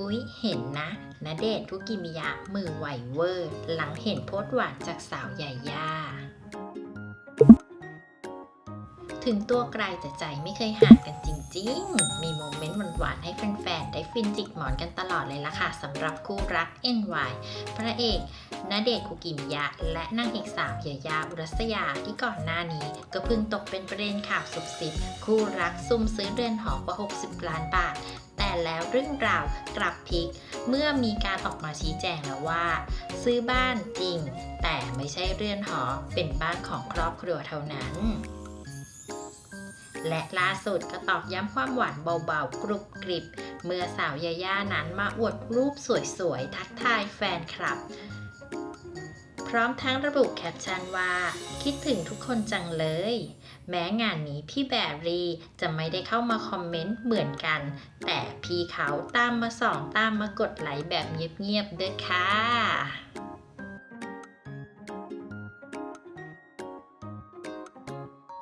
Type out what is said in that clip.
อุ๊ย เห็นนะณเดชน์ทุกิมิยะมือไหวเวอร์ หลังเห็นโพสหวานจากสาวใหญ่ย่า ถึงตัวไกลแต่ใจไม่เคยห่างกันจริง ๆ มีโมเมนต์หวานๆให้แฟนๆ ได้ฟินจิกหมอนกันตลอดเลยล่ะค่ะสำหรับคู่รัก NY พระเอกณเดชคุกิมิยะ และนางเอกสาวเยายาอุรัสยาที่ก่อนหน้านี้ ก็เพิ่งตกเป็นประเด็นข่าวสุบสิบคู่รักซุ่มซื้อเรือนหอกว่า 60 ล้านบาทแต่แล้วเรื่องราวกลับพลิก เมื่อมีการออกมาชี้แจงแล้วว่า ซื้อบ้านจริง แต่ไม่ใช่เรือนหอเป็นบ้านของครอบครัวเท่านั้น และล่าสุดก็ตอกย้ำความหวานเบาๆ กรุบกริบ เมื่อสาวยาย่านั้นมาอวดรูปสวยๆ ทักทายแฟนคลับ พร้อมทั้งระบุแคปชั่นว่า คิดถึงทุกคนจังเลย แม้งานนี้พี่แบรี่จะไม่ได้เข้ามาคอมเมนต์เหมือนกัน แต่พี่เขาตามมาส่องตามมากดไลค์แบบเงียบๆด้วยค่ะ